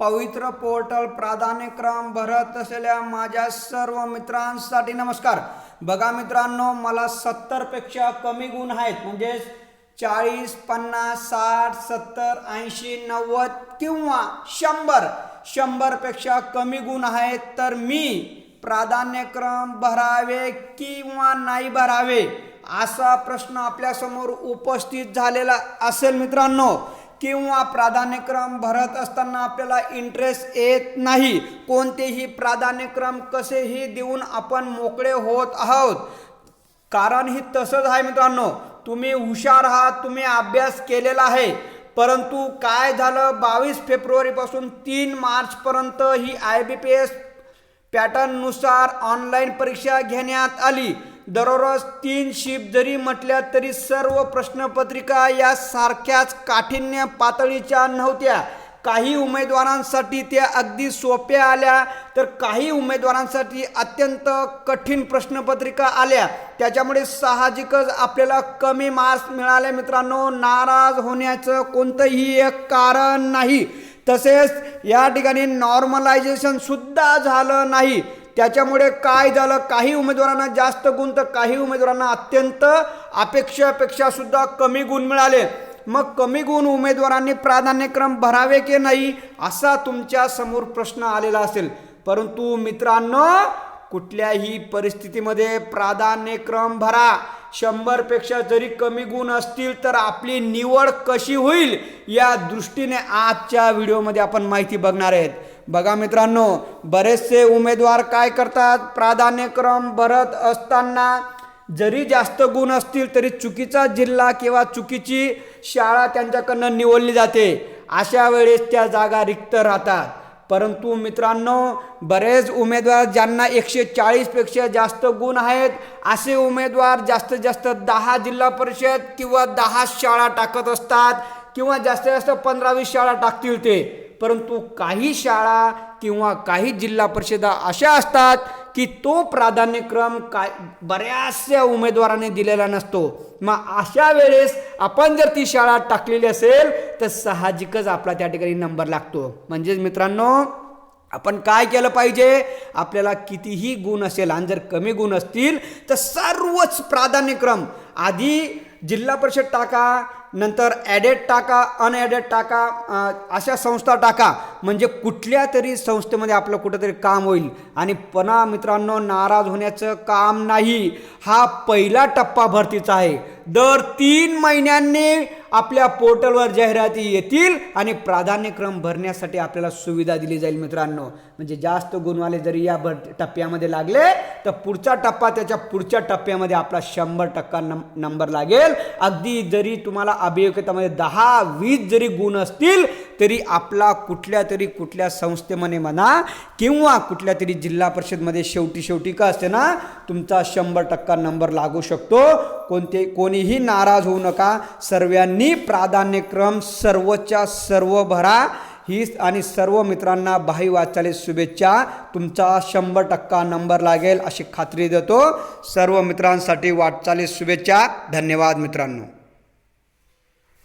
पवित्र पोर्टल प्राधान्यक्रम भरत असलेल्या माझ्या सर्व मित्रांसाठी नमस्कार. बघा मित्रांनो मला सत्तरपेक्षा कमी गुण आहेत. म्हणजेच चाळीस पन्नास साठ सत्तर ऐंशी नव्वद किंवा शंभर. शंभरपेक्षा कमी गुण आहेत तर मी प्राधान्यक्रम भरावे किंवा नाही भरावे असा प्रश्न आपल्यासमोर उपस्थित झालेला असेल मित्रांनो. किंवा प्राधान्यक्रम भरत असताना आपल्याला इंटरेस्ट येत नाही. कोणतेही प्राधान्यक्रम कसेही देऊन आपण मोकळे होत आहोत. कारण ही तसंच आहे मित्रांनो तुम्ही हुशार आहात तुम्ही अभ्यास केलेला आहे. परंतु काय झालं? बावीस फेब्रुवारीपासून तीन मार्चपर्यंत ही आय बी पी एस पॅटर्ननुसार ऑनलाईन परीक्षा घेण्यात आली. दररोज तीन शिफ्ट जरी म्हटल्या तरी सर्व प्रश्नपत्रिका या सारख्याच काठिण्य पातळीच्या नव्हत्या. काही उमेदवारांसाठी त्या अगदी सोप्या आल्या तर काही उमेदवारांसाठी अत्यंत कठीण प्रश्नपत्रिका आल्या. त्याच्यामुळे साहजिकच आपल्याला कमी मार्क्स मिळाले मित्रांनो. नाराज होण्याचं कोणतंही एक कारण नाही. तसेच या ठिकाणी नॉर्मलायझेशन सुद्धा झालं नाही. त्याच्यामुळे काय झालं? काही उमेदवारांना जास्त गुण तर काही उमेदवारांना अत्यंत अपेक्षापेक्षा सुद्धा कमी गुण मिळाले. मग कमी गुण उमेदवारांनी प्राधान्यक्रम भरावे की नाही? असा तुमच्यासमोर प्रश्न आलेला असेल. परंतु मित्रांनो कुठल्याही परिस्थितीमध्ये प्राधान्यक्रम भरा. शंभरपेक्षा जरी कमी गुण असतील तर आपली निवड कशी होईल या दृष्टीने आजच्या व्हिडिओमध्ये आपण माहिती बघणार आहेत. बघा मित्रांनो बरेचसे उमेदवार काय करतात? प्राधान्यक्रम भरत असताना जरी जास्त गुण असतील तरी चुकीचा जिल्हा किंवा चुकीची शाळा त्यांच्याकडनं निवडली जाते. अशा वेळेस त्या जागा रिक्त राहतात. परंतु मित्रांनो बरेच उमेदवार ज्यांना एकशे चाळीसपेक्षा जास्त गुण आहेत असे उमेदवार जास्तीत जास्त दहा जिल्हा परिषद किंवा दहा शाळा टाकत असतात किंवा जास्तीत जास्त पंधरावीस शाळा टाकतील ते. परंतु काही शाळा किंवा काही जिल्हा परिषदा अशा असतात की तो प्राधान्यक्रम काय बऱ्याचशा उमेदवारांनी दिलेला नसतो. मग अशा वेळेस आपण जर ती शाळा टाकलेली असेल तर साहजिकच आपला त्या ठिकाणी नंबर लागतो. म्हणजेच मित्रांनो आपण काय केलं पाहिजे? आपल्याला कितीही गुण असेल आणि जर कमी गुण असतील तर सर्वच प्राधान्यक्रम आधी जिल्हा परिषद टाका नंतर ॲडेड टाका अनॲडेड टाका अशा संस्था टाका. म्हणजे कुठल्या तरी संस्थेमध्ये आपलं कुठंतरी काम होईल. आणि पणा मित्रांनो नाराज होण्याचं काम नाही. हा पहिला टप्पा भरतीचा आहे. दर तीन महिन्यांनी आपल्या पोर्टलवर जाहिराती येतील आणि प्राधान्यक्रम भरण्यासाठी आपल्याला सुविधा दिली जाईल मित्रांनो. म्हणजे जास्त गुणवाले जरी या भर टप्प्यामध्ये लागले तर पुढचा टप्पा त्याच्या पुढच्या टप्प्यामध्ये आपला शंभर टक्का नम नंबर लागेल. अगदी जरी तुम्हाला अभियोग्यतामध्ये दहा वीस जरी गुण असतील तरी आपला कुठल्या तरी कुठल्या संस्थेमध्ये म्हणा किंवा कुठल्या तरी जिल्हा परिषदमध्ये शेवटी शेवटी का असते ना तुमचा शंभर टक्का नंबर लागू शकतो. कोणते कोणीही नाराज होऊ नका. सर्वांनी प्राधान्यक्रम सर्वच्या सर्व भरा. ही आणि सर्व मित्रांना भाई वाचाले शुभेच्छा. तुमचा शंभर टक्का नंबर लागेल अशी खात्री देतो. सर्व मित्रांसाठी वाटचाले शुभेच्छा. धन्यवाद मित्रांनो.